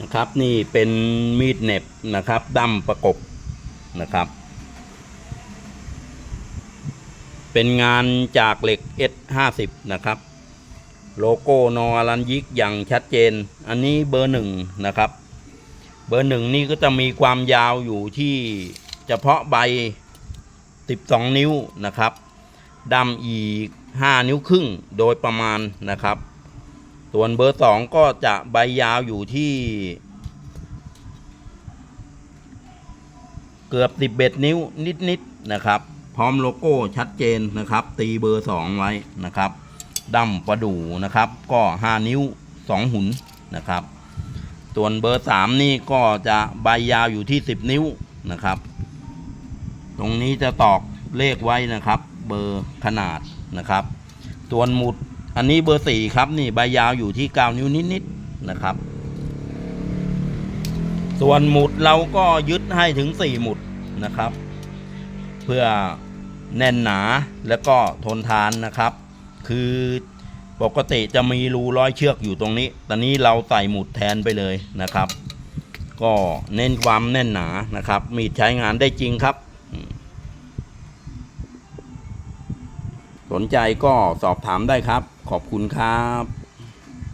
นะครับนี่เป็นมีดเน็บนะครับดั้มประกบนะครับ เป็นงานจากเหล็ก S50 นะครับ โลโก้นอรันยิกอย่างชัดเจน อันนี้เบอร์หนึ่งนะครับ เบอร์หนึ่งนี่ก็จะมีความยาวอยู่ที่เฉพาะใบ 12 นิ้วนะครับดำอีก 5 นิ้วครึ่งโดยประมาณนะครับ ส่วนเบอร์2ก็จะใบยาวอยู่ที่ เกือบ11นิ้วนิดๆนะครับ พร้อมโลโก้ชัดเจนนะครับ ตีเบอร์2ไว้นะครับดำประดูนะครับ ก็5นิ้ว2หุนนะครับ ส่วนเบอร์3นี่ก็จะใบยาวอยู่ที่10นิ้วนะครับ ตรงนี้จะตอกเลขไว้นะครับ เบอร์ขนาดนะครับ ส่วนหมุด อันนี้เบอร์4ครับนี่ใบยาวอยู่ที่9นิ้วนิดๆนะครับ ส่วนหมุดเราก็ยึดให้ถึง4หมุดนะครับ เพื่อแน่นหนาแล้วก็ทนทานนะครับ คือปกติจะมีรูร้อยเชือกอยู่ตรงนี้ ตอนนี้เราใส่หมุดแทนไปเลยนะครับ ก็เน้นความแน่นหนานะครับ มีใช้งานได้จริงครับอืม สนใจก็สอบถามได้ครับ ขอบคุณครับ